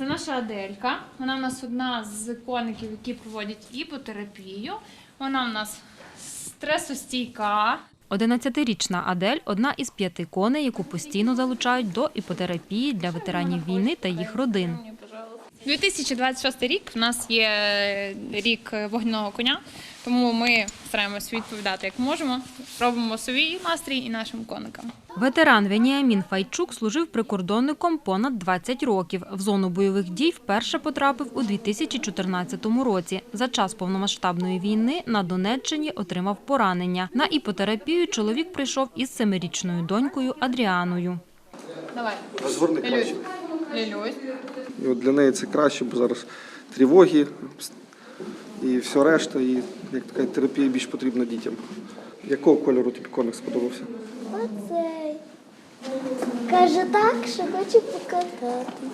Це наша Аделька. Вона в нас одна з коників, які проводять іпотерапію. Вона в нас стресостійка. 11-річна Адель – одна із п'яти коней, яку постійно залучають до іпотерапії для ветеранів війни та їх родин. 2026 рік в нас є рік вогняного коня, тому ми стараємось відповідати як можемо. Робимо свій настрій і нашим коникам. Ветеран Веніамін Файчук служив прикордонником понад 20 років. В зону бойових дій вперше потрапив у 2014 році. За час повномасштабної війни на Донеччині отримав поранення. На іпотерапію чоловік прийшов із семирічною донькою Адріаною. Давай, Розгорни Лілюсь. І от для неї це краще, бо зараз тривоги і все решта, і як така терапія більш потрібна дітям. Якого кольору тобі коник сподобався? Оцей. Каже так, що хоче покатати.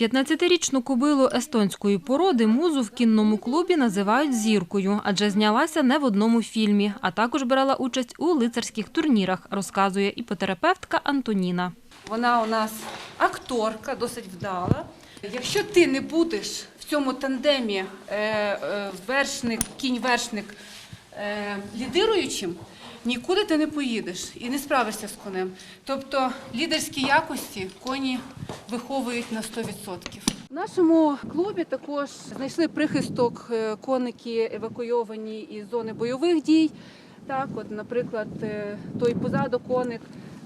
15-річну кобилу естонської породи музу в кінному клубі називають зіркою, адже знялася не в одному фільмі, а також брала участь у лицарських турнірах, розказує іпотерапевтка Антоніна. Вона у нас акторка, досить вдала. Якщо ти не будеш в цьому тандемі е, е, вершник, кінь-вершник е, лідируючим, нікуди ти не поїдеш і не справишся з конем. Тобто лідерські якості коні виховують на 100%. В нашому клубі також знайшли прихисток е, коники евакуйовані із зони бойових дій. Так, от, наприклад, е, той позаду коник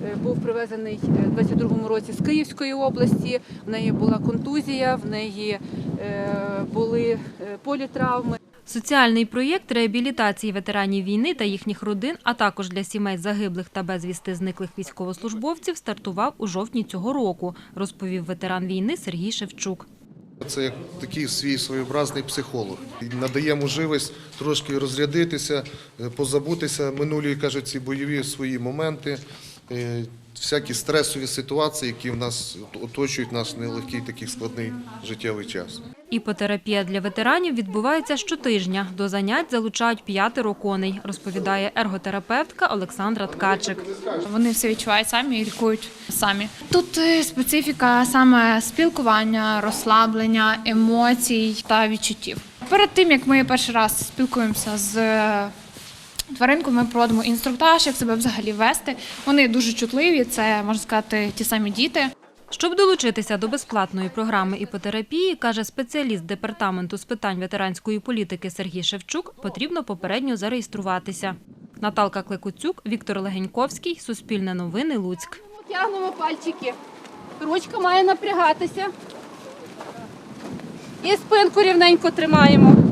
е, був привезений у 22-му році з Київської області. В неї була контузія, в неї були політравми. Соціальний проєкт реабілітації ветеранів війни та їхніх родин, а також для сімей загиблих та безвісти зниклих військовослужбовців стартував у жовтні цього року, розповів ветеран війни Сергій Шевчук. Це як такий свій своєобразний психолог. Надає можливість трошки розрядитися, е, позабутися минулі, кажуть, ці бойові свої моменти, всякі стресові ситуації, які в нас оточують наш нелегкий такий складний життєвий час. Іпотерапія для ветеранів відбувається щотижня. До занять залучають п'ятеро коней, розповідає ерготерапевтка Олександра Ткачик. Вони все відчувають самі і лікують самі. Тут е, специфіка саме спілкування, розслаблення, емоцій та відчуттів. Перед тим як ми перший раз спілкуємося з тваринкою, ми проводимо інструктаж, як себе взагалі вести. Вони дуже чутливі, це можна сказати, ті самі діти. Щоб долучитися до безплатної програми іпотерапії, каже спеціаліст департаменту з питань ветеранської політики Сергій Шевчук, потрібно попередньо зареєструватися. Наталка Клекуцюк, Віктор Легеньковський, Суспільне новини, Луцьк. Тягнемо пальчики. Ручка має напрягатися. І спинку рівненько тримаємо.